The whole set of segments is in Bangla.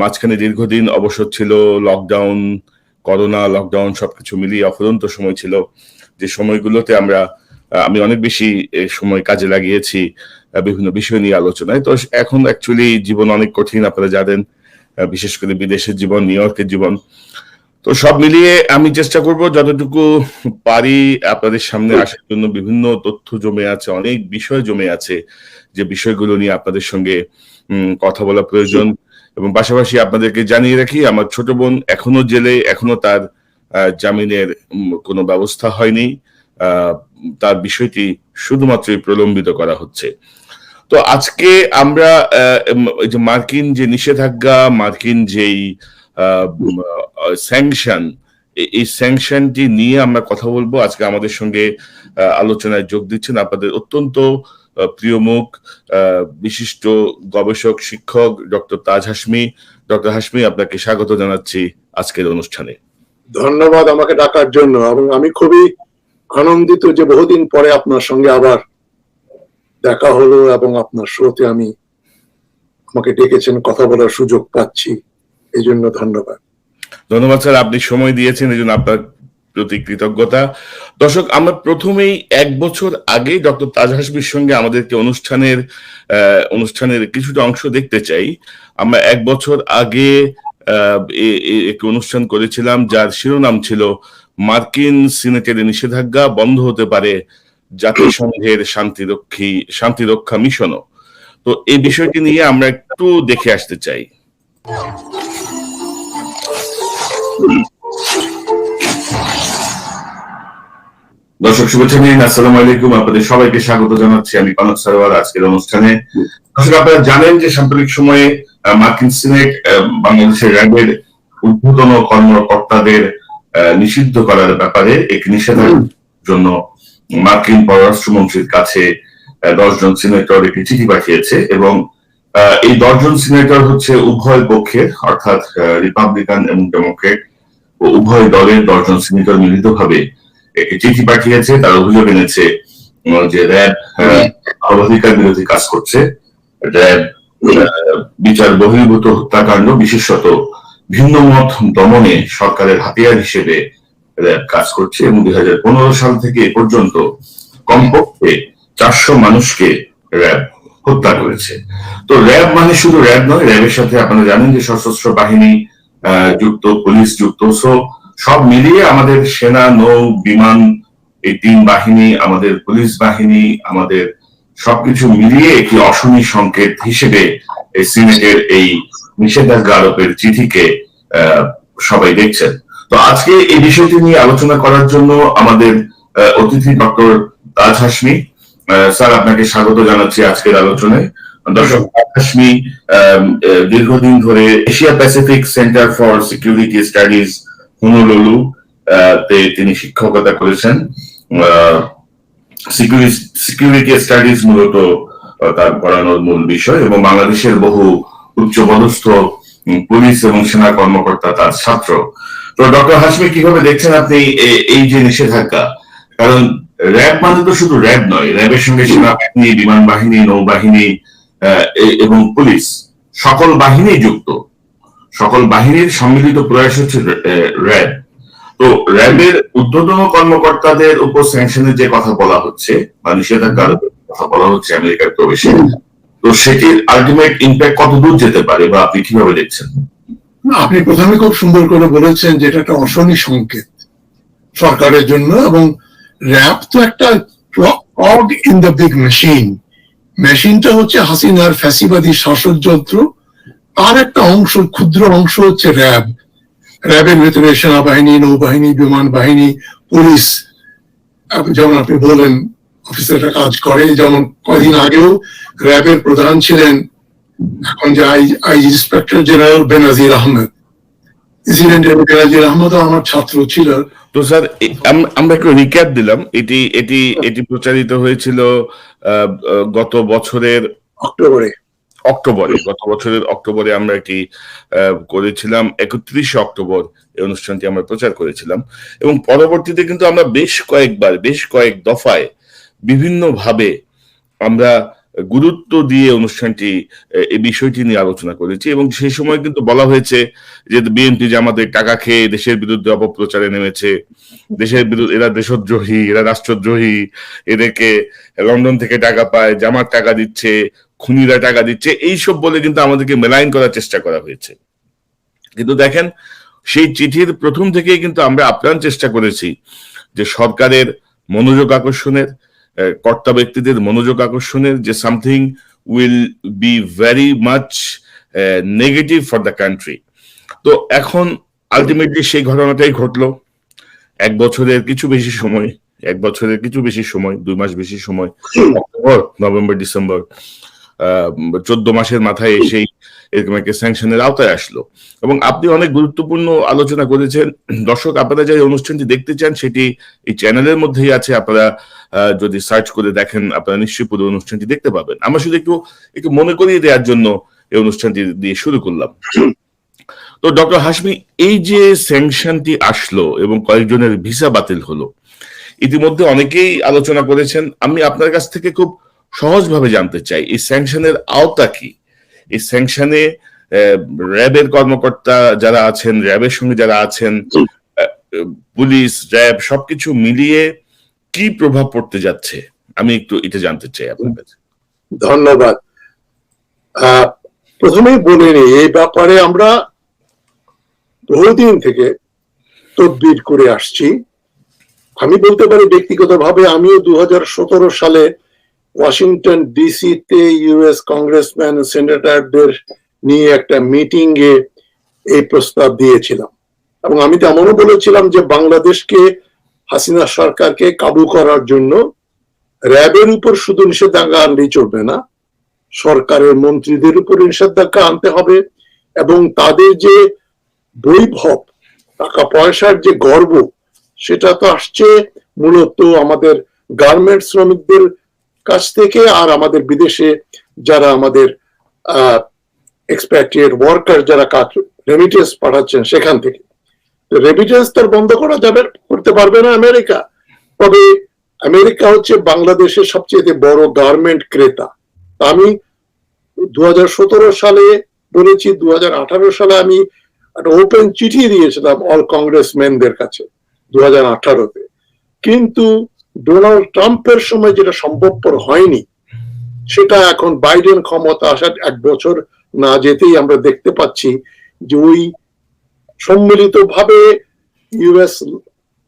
মাঝখানে দীর্ঘদিন অবসর ছিল লকডাউন করোনা লকডাউন সবকিছু মিলিয়ে অফুরন্ত সময় ছিল। যে সময়গুলোতে আমরা আমি অনেক বেশি সময় কাজে লাগিয়েছি বিভিন্ন বিষয় নিয়ে আলোচনায়। তো এখন অ্যাকচুয়ালি জীবন অনেক কঠিন, আপনারা জানেন বিশেষ করে বিদেশের জীবন নিউ ইয়র্কের জীবন। তো সব মিলিয়ে আমি চেষ্টা করব যতটুকু পারি আপনাদের সামনে আসার জন্য বিভিন্ন তথ্য জমে আছে, অনেক বিষয় জমে আছে, যে বিষয়গুলো নিয়ে আপনাদের সঙ্গে কথা বলা প্রয়োজন। এবং পাশাপাশি আপনাদেরকে জানিয়ে রাখি, আমার ছোট বোন এখনও জেলে, এখনও তার জামিনের কোনো ব্যবস্থা হয়নি। তার বিষয়টি শুধুমাত্রই প্রলম্বিত করা হচ্ছে। তো আজকে আমরা যে মার্কিন যে নিষেধাজ্ঞা, মার্কিন যেই স্যাংশন এই স্যাংশনটি নিয়ে আমরা কথা বলব। আজকে আমাদের সঙ্গে আলোচনায় যোগ দিচ্ছেন আপনাদের অত্যন্ত প্রিয় মুখ বিশিষ্ট গবেষক শিক্ষক ডক্টর তাজ হাসমি ডক্টর হাসমি আপনাকে স্বাগত জানাচ্ছি আজকের অনুষ্ঠানে। ধন্যবাদ আমাকে ডাকার জন্য এবং আমি খুবই আনন্দিত যে বহুদিন পরে আপনার সঙ্গে আবার দেখা হলো এবং আপনার শোতে আমি আমাকে ডেকেছেন কথা বলার সুযোগ পাচ্ছি। এই জন্য ধন্যবাদ। ধন্যবাদ স্যার আপনি সময় দিয়েছেন এই জন্য আপনার প্রতি কৃতজ্ঞতা। দর্শক, আমরা প্রথমেই এক বছর আগে ডক্টর তাজ হাসমির সঙ্গে আমাদেরকে অনুষ্ঠানের অনুষ্ঠানের কিছুটা অংশ দেখতে চাই। আমরা এক বছর আগে একটি অনুষ্ঠান করেছিলাম যার শিরোনাম ছিল মার্কিন সিনেটের নিষেধাজ্ঞা বন্ধ হতে পারে জাতিসংঘের শান্তিরক্ষী, শান্তিরক্ষা মিশনও। তো এই বিষয়টি নিয়ে আমরা একটু দেখে আসতে চাই। দর্শক শুভেচ্ছা নিন আসসালামু আলাইকুম। আপনাদের সবাইকে স্বাগত জানাচ্ছি আমি কনক সারওয়ার আজকের অনুষ্ঠানে। দর্শক, আপনারা জানেন যে সাম্প্রতিক সময়ে মার্কিন সিনেট বাংলাদেশের র্যাবের ঊর্ধ্বতন কর্মকর্তাদের নিষিদ্ধ করার ব্যাপারে এক নিষেধাজ্ঞার জন্য মার্কিন পররাষ্ট্রমন্ত্রীর কাছে দশজন সিনেটর একটি চিঠি পাঠিয়েছে এবং এই দশজন সিনেটর হচ্ছে উভয় পক্ষের, অর্থাৎ রিপাবলিকান এবং ডেমোক্রেট উভয় দলের দশজন সিনেটর মিলিতভাবে একটি চিঠি পাঠিয়েছে? তার অভিযোগ এনেছে যে র্যাব মানবাধিকার বিরোধী কাজ করছে। র্যাব বিচার বহির্ভূত হত্যাকাণ্ড বিশেষত ভিন্ন মত দমনে সরকারের হাতিয়ার হিসেবে র্যাব কাজ করছে এবং দুই হাজার পনেরো সাল থেকে এ পর্যন্ত কমপক্ষে চারশো মানুষকে র্যাব হত্যা করেছে। তো র্যাব মানে শুধু র্যাব নয় র্যাবের সাথে আপনারা জানেন যে সশস্ত্র বাহিনী আহ, যুক্ত পুলিশ যুক্ত। সো সব মিলিয়ে আমাদের সেনা, নৌ, বিমান, এই তিন বাহিনী, আমাদের পুলিশ বাহিনী, আমাদের সবকিছু মিলিয়ে একটি অশনি সংকেত হিসেবে এই সিনেটের এই নিষেধাজ্ঞা আরোপের চিঠিকে সবাই দেখছেন। তো আজকে এই বিষয়টি নিয়ে আলোচনা করার জন্য আমাদের অতিথি ডক্টর তাজ হাসমি স্যার আপনাকে স্বাগত জানাচ্ছি আজকের আলোচনায়। দর্শক হাসমি দীর্ঘদিন ধরে Asia Pacific Center for Security Studies Honolulu তে তিনি শিক্ষকতা করেছেন। সিকিউরিটি স্টাডিজ মূলত তার পড়ানোর মূল বিষয় এবং বাংলাদেশের বহু উচ্চপদস্থ পুলিশ এবং সেনা কর্মকর্তা তার ছাত্র। তো ডক্টর হাসমি কীভাবে দেখছেন আপনি এই যে নিষেধাজ্ঞা? কারণ র্যাব মানে তো শুধু র্যাব নয়, র্যাবের সঙ্গে সেনাবাহিনী, বিমান বাহিনী, নৌবাহিনী এবং পুলিশ, সকল বাহিনী যুক্ত। সকল বাহিনীর সম্মিলিত প্রয়াস হচ্ছে র্যাব। তো র্যাবের ঊর্ধ্বতন কর্মকর্তাদের উপর স্যাংশনের যে কথা বলা হচ্ছে বা নিষেধাজ্ঞার কথা বলা হচ্ছে আমেরিকার প্রবেশে তো সেটির আলটিমেট ইম্প্যাক্ট কত দূর যেতে পারে বা আপনি কীভাবে দেখছেন? না, আপনি প্রথমে খুব সুন্দর করে বলেছেন যে এটা একটা অশনি সংকেত সরকারের জন্য এবং র্যাব তো একটা ইন দ্য বিগ মেশিন মেশিনটা হচ্ছে হাসিনার ফ্যাসিবাদী শাসক যন্ত্র তার একটা অংশ ক্ষুদ্র অংশ হচ্ছে র্যাব। র্যাবের ভেতরে সেনাবাহিনী নৌবাহিনী বিমান বাহিনী পুলিশ যেমন আপনি বললেন অফিসাররা কাজ করে। যেমন কদিন আগেও র্যাবের প্রধান ছিলেন এখন যে IG inspector general Benazir Ahmed. ইনসিডেন্টের Benazir আহমেদও আমার ছাত্র ছিল। তো স্যার আম- আমরা একটু রিক্যাপ দিলাম। এটি এটি এটি প্রচারিত হয়েছিল গত বছরের অক্টোবরে। অক্টোবরে, গত বছরের অক্টোবরে আমরা একটি করেছিলাম, একত্রিশে অক্টোবর এই অনুষ্ঠানটি আমরা প্রচার করেছিলাম। এবং পরবর্তীতে কিন্তু আমরা বেশ কয়েকবার, বেশ কয়েক দফায় বিভিন্ন ভাবে আমরা গুরুত্ব দিয়ে অনুষ্ঠানটি এই বিষয়টি নিয়ে আলোচনা করেছি এবং সেই সময় কিন্তু বলা হয়েছে যে বিএনপি যে আমাদের টাকা খেয়ে দেশের বিরুদ্ধে অপপ্রচারে নেমেছে, দেশের বিরুদ্ধে, এরা দেশদ্রোহী, এরা রাষ্ট্রদ্রোহী, এদেরকে লন্ডন থেকে টাকা পায় জামার টাকা দিচ্ছে খুনিরা টাকা দিচ্ছে, এইসব বলে কিন্তু আমাদেরকে মেলাইন করার চেষ্টা করা হয়েছে। কিন্তু দেখেন, সেই চিঠির প্রথম থেকেই কিন্তু আমরা আপ্রাণ চেষ্টা করেছি যে সরকারের মনোযোগ আকর্ষণের কর্তা ব্যক্তিদের মনোযোগ আকর্ষণের যে something will be very much negative for the country তো এখন আলটিমেটলি সেই ঘটনাটাই ঘটলো। এক বছরের কিছু বেশি সময়, এক বছরের কিছু বেশি সময়, দুই মাস বেশি সময় নভেম্বর, ডিসেম্বর চোদ্দ মাসের মাথায় এসেই এরকম একটা স্যাংশনের আওতায় আসলো। এবং আপনি অনেক গুরুত্বপূর্ণ আলোচনা করেছেন। দর্শক আপনারা যে অনুষ্ঠানটি দেখতে চান সেটি এই চ্যানেলের মধ্যেই আছে। আপনারা আহ, যদি সার্চ করে দেখেন আপনারা নিশ্চয়ই পুরো অনুষ্ঠানটি দেখতে পাবেন। আমরা শুধু একটু একটু মনে করিয়ে দেওয়ার জন্য এই অনুষ্ঠানটি দিয়ে শুরু করলাম। তো ডক্টর হাসমি এই যে স্যাংশনটি আসলো এবং কয়েকজনের ভিসা বাতিল হলো ইতিমধ্যে অনেকেই আলোচনা করেছেন। আমি আপনার কাছ থেকে খুব সহজভাবে জানতে চাই, এই স্যাংশনের আওতা কি? এই স্যাংশনে র্যাবের কর্মকর্তা যারা আছেন, র্যাবের সঙ্গে যারা আছেন পুলিশ, র্যাব সবকিছু মিলিয়ে কি প্রভাব পড়তে যাচ্ছে? আমি একটু এটা জানতে চাই আপনার কাছে ধন্যবাদ প্রথমেই বলে নিই, এই ব্যাপারে আমরা বহুদিন থেকে তদবির করে আসছি। আমি বলতে পারি ব্যক্তিগতভাবে আমিও দু হাজার সতেরো সালে ওয়াশিংটন ডিসিতে ইউএস কংগ্রেসম্যান সেনেটরদের নিয়ে একটা মিটিং এ এই প্রস্তাব দিয়েছিলাম। এবং আমি তেমনও বলেছিলাম যে বাংলাদেশকে হাসিনা সরকারকে কাবু করার জন্য র্যাবের উপর শুধু নিষেধাজ্ঞা আনলেই চলবে না, সরকারের মন্ত্রীদের উপর নিষেধাজ্ঞা আনতে হবে এবং তাদের যে বৈভব টাকা পয়সার যে গর্ব, সেটা তো আসছে মূলত আমাদের গার্মেন্ট শ্রমিকদের কাছ থেকে আর আমাদের বিদেশে যারা আমাদের এক্সপ্যাট্রিয়েট ওয়ার্কার যারা কাজ রেমিটেন্স পাঠাচ্ছেন সেখান থেকে। রেমিটেন্স তার বন্ধ করা যাবে, করতে পারবে না আমেরিকা। তবে আমেরিকা হচ্ছে বাংলাদেশের সবচেয়ে বড় গার্মেন্ট ক্রেতা। আমি দু হাজার সতেরো সালে বলেছি দু হাজার আঠারো সালে আমি একটা ওপেন চিঠি দিয়েছিলাম অল কংগ্রেসম্যানদের কাছে দু তে কিন্তু ডোনাল্ড ট্রাম্পের সময় যেটা সম্ভবপর হয়নি, সেটা এখন বাইডেন ক্ষমতা আসার এক বছর না যেতেই আমরা দেখতে পাচ্ছি যে ওই সম্মিলিত ভাবে ইউএস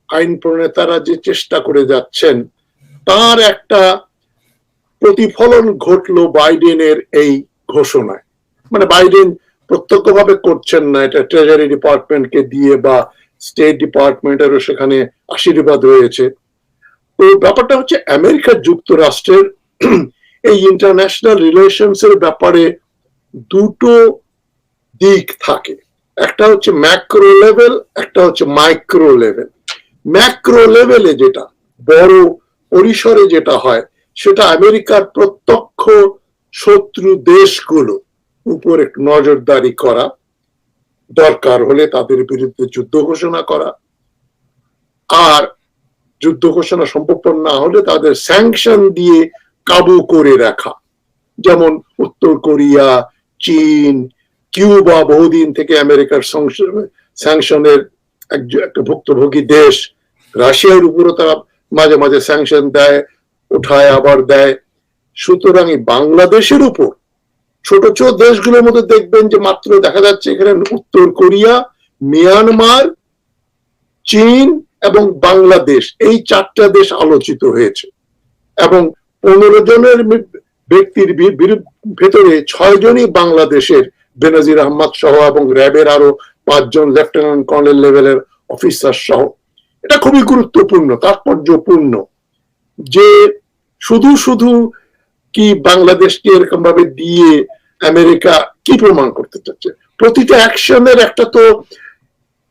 আইন প্রণেতারা যে চেষ্টা করে যাচ্ছেন, তার একটা প্রতিফলন ঘটলো বাইডেনের এই ঘোষণায়। মানে বাইডেন প্রত্যক্ষভাবে করছেন না এটা ট্রেজারি ডিপার্টমেন্টকে দিয়ে বা স্টেট ডিপার্টমেন্টেরও সেখানে আশীর্বাদ রয়েছে। তো ব্যাপারটা হচ্ছে আমেরিকা যুক্তরাষ্ট্রের এই ইন্টারন্যাশনাল রিলেশনস এর ব্যাপারে দুটো দিক থাকে। একটা হচ্ছে ম্যাক্রো লেভেল একটা হচ্ছে মাইক্রো লেভেল ম্যাক্রো লেভেলে যেটা, বড় পরিসরে যেটা হয়, সেটা আমেরিকার প্রত্যক্ষ শত্রু দেশগুলো উপর একটু নজরদারি করা, দরকার হলে তাদের বিরুদ্ধে যুদ্ধ ঘোষণা করা। আর যুদ্ধ ঘোষণা সম্ভবপর না হলে তাদের স্যাংশন দিয়ে কাবু করে রাখা। যেমন উত্তর কোরিয়া, চীন, কিউবা বহুদিন থেকে আমেরিকার স্যাংশনের একটা ভুক্তভোগী দেশ। রাশিয়ার উপরও তারা মাঝে মাঝে স্যাংশন দেয়, উঠায়, আবার দেয়। সুতরাং এই বাংলাদেশের উপর ছোট ছোট দেশগুলোর মধ্যে দেখবেন যে মাত্র দেখা যাচ্ছে এখানে উত্তর কোরিয়া, মিয়ানমার, চীন এবং বাংলাদেশ, এই চারটা দেশ আলোচিত হয়েছে। এবং পনেরো জনের ব্যক্তির ভেতরে ছয় জনই বাংলাদেশের বেনজির আহমদ সহ এবং র্যাবের আরও পাঁচজন লেফটেন্যান্ট কর্নেল লেভেলের অফিসার সহ। এটা খুবই গুরুত্বপূর্ণ, তাৎপর্যপূর্ণ যে শুধু শুধু কি বাংলাদেশকে এরকম ভাবে দিয়ে আমেরিকা কি প্রমাণ করতে চাচ্ছে? প্রতিটা অ্যাকশনের একটা তো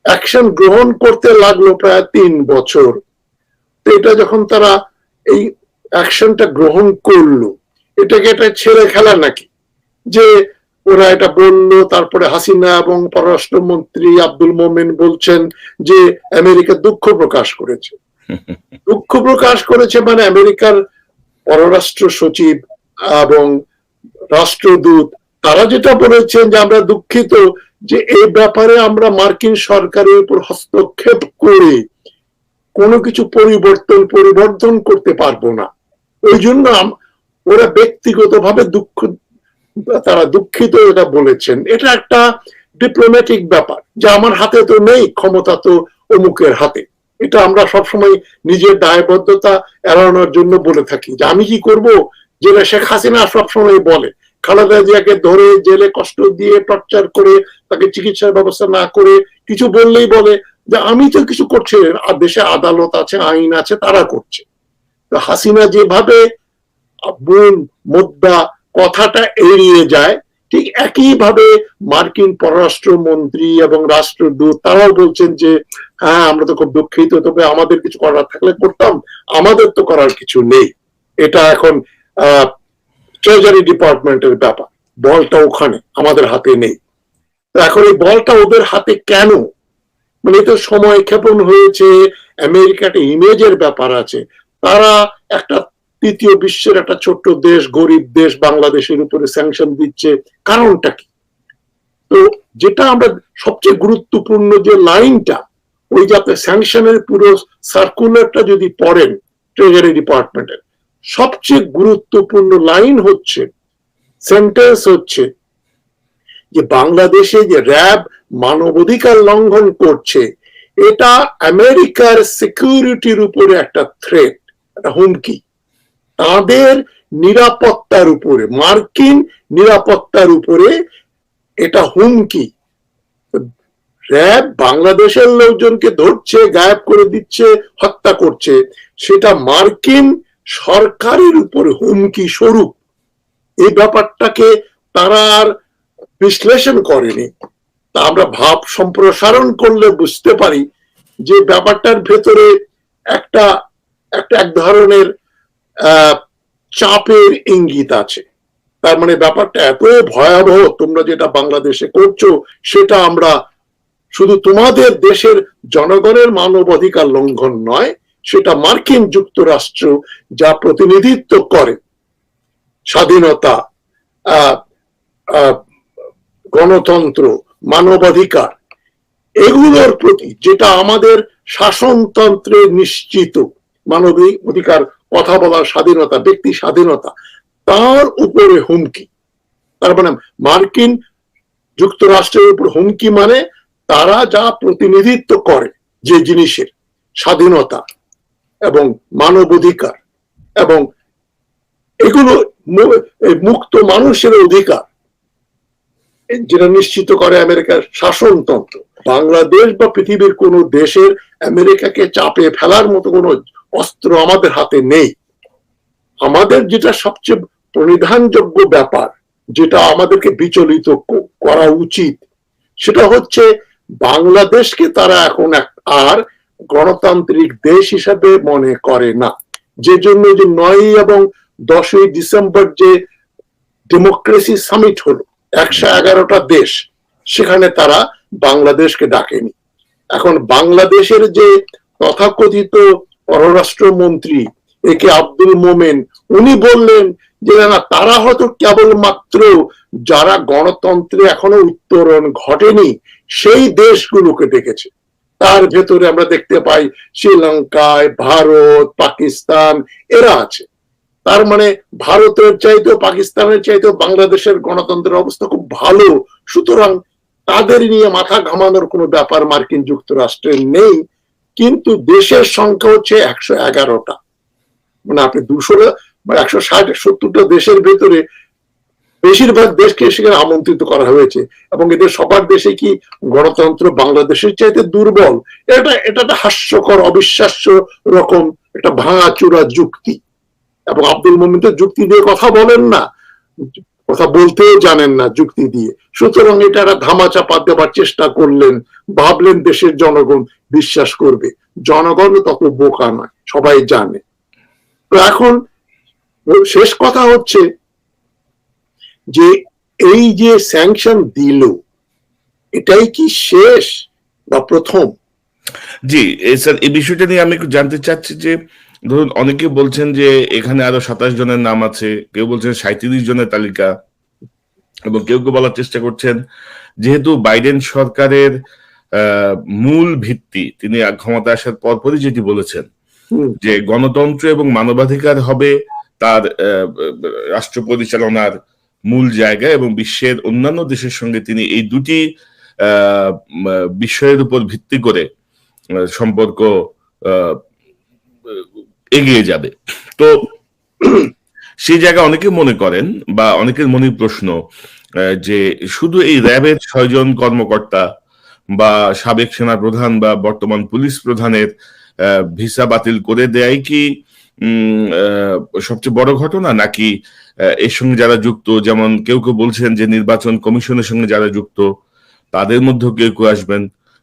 অ্যাকশন গ্রহণ করতে লাগল প্রায় তিন বছর। তো এটা যখন তারা এই অ্যাকশনটা গ্রহণ করল এটাকে এটা ছেড়ে খেলা নাকি? যে ওরা এটা বলল তারপরে হাসিনা এবং পররাষ্ট্রমন্ত্রী আব্দুল মোমেন বলছেন যে আমেরিকা দুঃখ প্রকাশ করেছে। দুঃখ প্রকাশ করেছে মানে আমেরিকার পররাষ্ট্র সচিব এবং রাষ্ট্রদূত তারা যেটা বলেছেন যে আমরা দুঃখিত যে এই ব্যাপারে আমরা মার্কিন সরকারের উপর হস্তক্ষেপ করে কোনো কিছু পরিবর্তন পরিবর্তন করতে পারব না। ওই জন্য ওরা ব্যক্তিগতভাবে দুঃখ, তারা দুঃখিত এটা বলেছেন। এটা একটা ডিপ্লোম্যাটিক ব্যাপার, যে আমার হাতে তো নেই, ক্ষমতা তো অমুকের হাতে। এটা আমরা সবসময় নিজের দায়বদ্ধতা এড়ানোর জন্য বলে থাকি যে আমি কি করব? যেটা শেখ হাসিনা সবসময় বলে। খালেদা জিয়াকে ধরে জেলে কষ্ট দিয়ে টর্চার করে, তাকে চিকিৎসার ব্যবস্থা না করে কিছু বললেই বলে যে, আমি তো কিছু করছি আর দেশে আদালত আছে, আইন আছে, তারা করছে। তো হাসিনা যেভাবে মূল মুদ্রা কথাটা এড়িয়ে যায়, ঠিক একইভাবে মার্কিন পররাষ্ট্রমন্ত্রী এবং রাষ্ট্রদূত, তারাও বলছেন যে হ্যাঁ আমরা তো খুব দুঃখিত, তবে আমাদের কিছু করার থাকলে করতাম, আমাদের তো করার কিছু নেই। এটা এখন ট্রেজারি ডিপার্টমেন্টের ব্যাপার। বলটা ওখানে, আমাদের হাতে নেই। এখন এই বলটা ওদের হাতে কেন? মানে তো সময় ক্ষেপণ হয়েছে, আমেরিকা একটা ইমেজের ব্যাপার আছে। তারা একটা তৃতীয় বিশ্বের একটা ছোট্ট দেশ, গরিব দেশ, বাংলাদেশের উপরে স্যাংশন দিচ্ছে। কারণটা কি? তো যেটা আমরা সবচেয়ে গুরুত্বপূর্ণ যে লাইনটা, ওই যে আপনি স্যাংশনের পুরো সার্কুলারটা যদি পড়েন ট্রেজারি ডিপার্টমেন্টের সবচেয়ে গুরুত্বপূর্ণ লাইন হচ্ছে সেন্টেন্স হচ্ছে যে বাংলাদেশে যে র্যাব মানবাধিকার লঙ্ঘন করছে, এটা আমেরিকার সিকিউরিটির উপরে একটা থ্রেট একটা হুমকি। তাদের নিরাপত্তার উপরে, মার্কিন নিরাপত্তার উপরে এটা হুমকি। র্যাব বাংলাদেশের লোকজনকে ধরছে, গায়েব করে দিচ্ছে, হত্যা করছে। সেটা মার্কিন সরকারের উপরে হুমকি স্বরূপ। এই ব্যাপারটাকে তারা আর বিশ্লেষণ করেনি। তা আমরা ভাব সম্প্রসারণ করলে বুঝতে পারি যে ব্যাপারটার ভেতরে একটা একটা এক ধরনের চাপের ইঙ্গিত আছে। তার মানে ব্যাপারটা এত ভয়াবহ, তোমরা যেটা বাংলাদেশে করছ, সেটা আমরা শুধু তোমাদের দেশের জনগণের মানবাধিকার লঙ্ঘন নয় সেটা মার্কিন যুক্তরাষ্ট্র যা প্রতিনিধিত্ব করে। স্বাধীনতা গণতন্ত্র, মানবাধিকার, এগুলোর প্রতি যেটা আমাদের শাসনতন্ত্রে নিশ্চিত, মানবিক অধিকার, কথা বলার স্বাধীনতা, ব্যক্তি স্বাধীনতা, তার উপরে হুমকি। তার মানে মার্কিন যুক্তরাষ্ট্রের উপর হুমকি মানে তারা যা প্রতিনিধিত্ব করে যে জিনিসের, স্বাধীনতা এবং মানবাধিকার এবং এগুলো মুক্ত মানুষের অধিকার। যেটা নিশ্চিত করে আমেরিকার শাসনতন্ত্র। বাংলাদেশ বা পৃথিবীর কোন দেশের আমেরিকাকে চাপে ফেলার মতো কোনো অস্ত্র আমাদের হাতে নেই। আমাদের যেটা সবচেয়ে পরিধানযোগ্য ব্যাপার, যেটা আমাদেরকে বিচলিত করা উচিত, সেটা হচ্ছে বাংলাদেশকে তারা এখন আর গণতান্ত্রিক দেশ হিসাবে মনে করে না। যে জন্য যে নয় এবং দশই ডিসেম্বর যে ডেমোক্রেসি সামিট হলো, একশো এগারোটা দেশ, সেখানে তারা বাংলাদেশকে ডাকেনি। এখন বাংলাদেশের যে তথাকথিত পররাষ্ট্রমন্ত্রী একে আব্দুল মোমেন, উনি বললেন যে না, তারা হয়তো কেবলমাত্র যারা গণতন্ত্রে এখনও উত্তরণ ঘটেনি, সেই দেশগুলোকে ডেকেছে। তার ভেতরে আমরা দেখতে পাই শ্রীলঙ্কায়, ভারত, পাকিস্তান, এরা আছে। তার মানে ভারতের চাইতেও পাকিস্তানের চাইতেও বাংলাদেশের গণতন্ত্রের অবস্থা খুব ভালো। সুতরাং তাদের নিয়ে মাথা ঘামানোর কোনো ব্যাপার মার্কিন যুক্তরাষ্ট্রের নেই। কিন্তু দেশের সংখ্যা হচ্ছে একশো এগারোটা। মানে আপনি দুশো একশো ষাট, সত্তরটা দেশের ভেতরে বেশিরভাগ দেশকে সেখানে আমন্ত্রিত করা হয়েছে। এবং এদের সবার দেশে কি গণতন্ত্র বাংলাদেশের চাইতে দুর্বল? এটা এটা একটা হাস্যকর, অবিশ্বাস্য রকম একটা ভাঙাচুরা যুক্তি। এবং আব্দুল মোমিন তো যুক্তি দিয়ে কথা বলেন না। কথা বলতেও জানেন না যুক্তি দিয়ে। সুতরাং এটা একটা ধামা চাপা দেবার চেষ্টা করলেন, ভাবলেন দেশের জনগণ বিশ্বাস করবে। জনগণ তত বোকা নয়, সবাই জানে। তো এখন শেষ কথা হচ্ছে যে এই যে স্যাংশন দিল এটাই কি শেষ বা প্রথম? জি স্যার এই বিষয়টা নিয়ে আমি জানতে চাচ্ছি যে ধরুন অনেকে বলছেন যে এখানে আরও সাতাশ জনের নাম আছে কেউ বলছেন সাঁত্রিশ জনের তালিকা এবং কেউ কেউ বলার চেষ্টা করছেন যেহেতু বাইডেন সরকারের মূল ভিত্তি তিনি ক্ষমতা আসার পরপরই যেটি বলেছেন যে গণতন্ত্র এবং মানবাধিকার হবে তার রাষ্ট্র পরিচালনার মূল জায়গা এবং বিশ্বের অন্যান্য দেশের সঙ্গে তিনি এই দুটি বিষয়ের উপর ভিত্তি করে সম্পর্ক এগিয়ে যাবে। তো সেই জায়গায় অনেকে মনে করেন বা অনেকের মনে প্রশ্ন যে শুধু এই র্যাবের ছয়জন কর্মকর্তা বা সাবেক সেনা প্রধান বা বর্তমান পুলিশ প্রধানের ভিসা বাতিল করে দেয় কি সবচেয়ে বড় ঘটনা নাকি এর সঙ্গে যারা যুক্ত, যেমন কেউ কেউ বলছেন যে নির্বাচন কমিশনের সঙ্গে যারা যুক্ত, তাদের মধ্যেও কেউ কেউ আসবেন।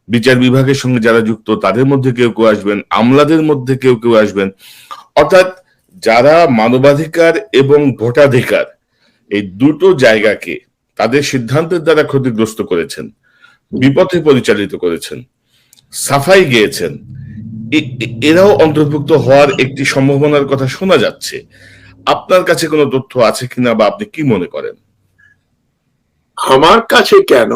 বিচার বিভাগের সঙ্গে যারা যুক্ত, তাদের মধ্যে কেউ কেউ আসবেন। আমলাদের মধ্যে কেউ কেউ আসবেন। অর্থাৎ যারা মানবাধিকার এবং ভোটাধিকার, এই দুটো জায়গাকে তাদের সিদ্ধান্তের দ্বারা ক্ষতিগ্রস্ত করেছেন, বিপথে পরিচালিত করেছেন, সাফাই গিয়েছেন। এরাও অন্তর্ভুক্ত হওয়ার একটি সম্ভাবনার কথা শোনা যাচ্ছে। আপনার কাছে কোনো তথ্য আছে কিনা বা আপনি কি মনে করেন? আমার কাছে কেন?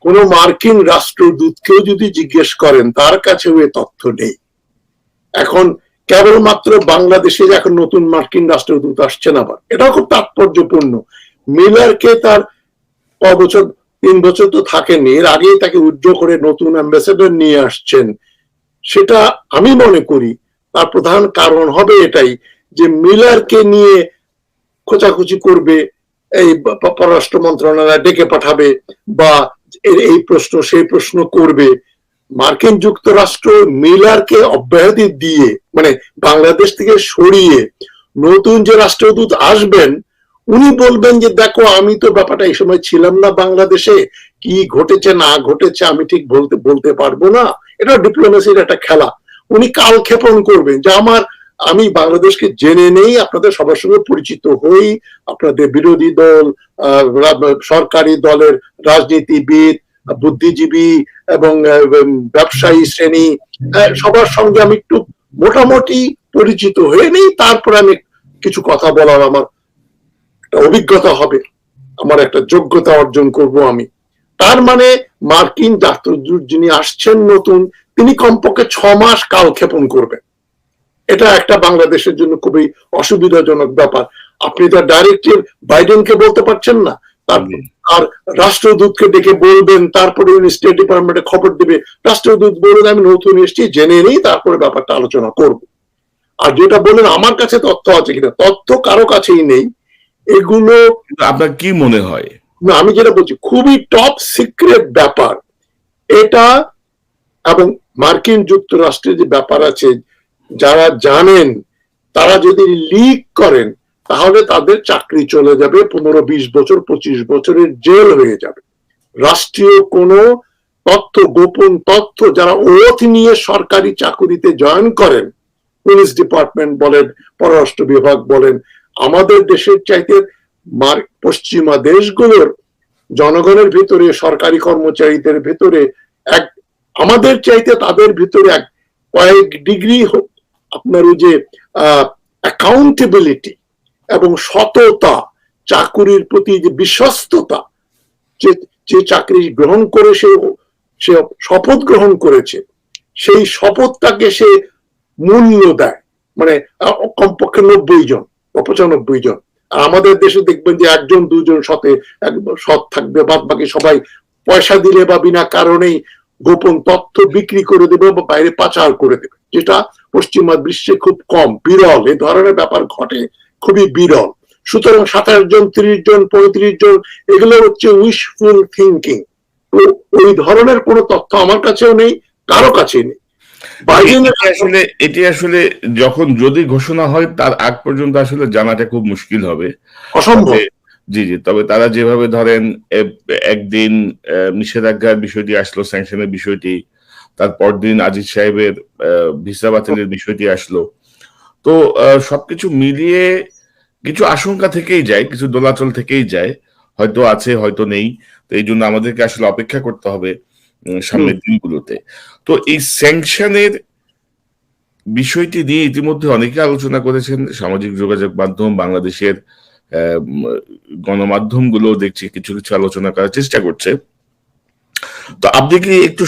কোন মার্কিন রাষ্ট্রদূতকেও যদি জিজ্ঞেস করেন, তার কাছেও এ তথ্য নেই। এখন কেবলমাত্র বাংলাদেশে এখন নতুন মার্কিন রাষ্ট্রদূত আসছেন আবার। এটাও খুব তাৎপর্যপূর্ণ। মিলারকে তার ক বছর তিন বছর তো থাকেনি, এর আগেই তাকে উজ্জ্ব করে নতুন অ্যাম্বাসেডর নিয়ে আসছেন। সেটা আমি মনে করি, তার প্রধান কারণ হবে এটাই যে মিলারকে নিয়ে খোঁচাখুচি করবে, এই পররাষ্ট্র মন্ত্রণালয় ডেকে পাঠাবে বা এই প্রশ্ন, সেই প্রশ্ন করবে। মার্কিন যুক্তরাষ্ট্র মিলারকে অব্যাহতি দিয়ে মানে বাংলাদেশ থেকে সরিয়ে নতুন যে রাষ্ট্রদূত আসবেন, উনি বলবেন যে, দেখো, আমি তো ব্যাপারটা এই সময় ছিলাম না বাংলাদেশে, কি ঘটেছে, না ঘটেছে, আমি ঠিক বলতে বলতে পারব না। এটা ডিপ্লোমেসির একটা খেলা। উনি কাল ক্ষেপণ করবেন যে আমার আমি বাংলাদেশকে জেনে নেই আপনাদের সবার সঙ্গে পরিচিত হই আপনাদের বিরোধী দল সরকারি দলের রাজনীতিবিদ বুদ্ধিজীবী এবং ব্যবসায়ী শ্রেণি আহ, সবার সঙ্গে আমি একটু মোটামুটি পরিচিত হয়ে নেই তারপরে আমি কিছু কথা বলার আমার অভিজ্ঞতা হবে আমার একটা যোগ্যতা অর্জন করব আমি। তার মানে মার্কিন রাষ্ট্রদূত যিনি আসছেন নতুন তিনি কমপক্ষে ছ মাস কাল ক্ষেপণ করবেন। এটা একটা বাংলাদেশের জন্য খুবই অসুবিধাজনক ব্যাপার। আপনি তো ডাইরেক্টলি বাইডেনকে বলতে পারছেন না। তার আর রাষ্ট্রদূতকে ডেকে বলবেন তারপরে উনি স্টেট ডিপার্টমেন্টে খবর দেবে। রাষ্ট্রদূত বলবেন আমি নতুন এসেছি জেনে নেই তারপরে ব্যাপারটা আলোচনা করব। আর যেটা বললেন আমার কাছে তথ্য আছে কিনা? তথ্য কারও কাছেই নেই। এগুলো আপনার কি মনে হয়? আমি যেটা বলছি, খুবই টপ সিক্রেট ব্যাপার। এটা এবং মার্কিন যুক্তরাষ্ট্রের যে ব্যাপার আছে, যারা জানেন, তারা যদি লিক করেন, তাহলে তাদের চাকরি চলে যাবে, পনেরো, বিশ বছর, পঁচিশ বছরের জেল হয়ে যাবে। রাষ্ট্রীয় কোনো তথ্য, গোপন তথ্য যারা ওথ নিয়ে সরকারি চাকুরিতে জয়েন করেন, পুলিশ ডিপার্টমেন্ট বলেন, পররাষ্ট্র বিভাগ বলেন, আমাদের দেশের চাইতে পশ্চিমা দেশগুলোর জনগণের ভিতরে, সরকারি কর্মচারীদের ভিতরে এক আমাদের চাইতে তাদের ভিতরে এক কয়েক ডিগ্রি হোক আপনার ওই যে অ্যাকাউন্টেবিলিটি এবং সততা, চাকুরির প্রতি যে বিশ্বস্ততা, যে যে চাকরি গ্রহণ করে সে সে শপথ গ্রহণ করেছে, সেই শপথটাকে সে মূল্য দেয়। মানে কমপক্ষে নব্বই জন পঁচানব্বই জন। আমাদের দেশে দেখবেন যে একজন দুজন সতে সৎ থাকবে বাদ বাকি সবাই পয়সা দিলে বা বিনা কারণেই গোপন তথ্য বিক্রি করে দেবে বা বাইরে পাচার করে দেবে। যেটা পশ্চিমা বিশ্বে খুব কম, বিরল। এ ধরনের ব্যাপার ঘটে খুবই বিরল। সুতরাং সাতাশ জন, তিরিশ জন, পঁয়ত্রিশ জন, এগুলো হচ্ছে উইশফুল থিঙ্কিং ওই ধরনের কোনো তথ্য আমার কাছেও নেই, কারও কাছেই নেই। আসলে এটি আসলে যখন যদি ঘোষণা হয় তার আগ পর্যন্ত আসলে জানাটা খুব মুশকিল হবে। অসম্ভব। জি জি তবে তারা যেভাবে ধরেন একদিন নিষেধাজ্ঞার বিষয়টি আসলো স্যাংশনের বিষয়টি তারপর দিন আজিজ সাহেবের ভিসা বাতিলের বিষয়টি আসলো। তো সবকিছু মিলিয়ে কিছু আশঙ্কা থেকেই যায় কিছু দোলাচল থেকেই যায় হয়তো আছে হয়তো নেই। তো এই জন্য আমাদেরকে আসলে অপেক্ষা করতে হবে সামনের দিনগুলোতে। তো এই স্যাংশনের বিষয়টি নিয়ে ইতিমধ্যে অনেকে আলোচনা করেছেন। সামাজিক যোগাযোগ মাধ্যম, বাংলাদেশের গণমাধ্যমগুলো দেখছি কিছু কিছু আলোচনা করার চেষ্টা করছে। তো আপনি কি একটু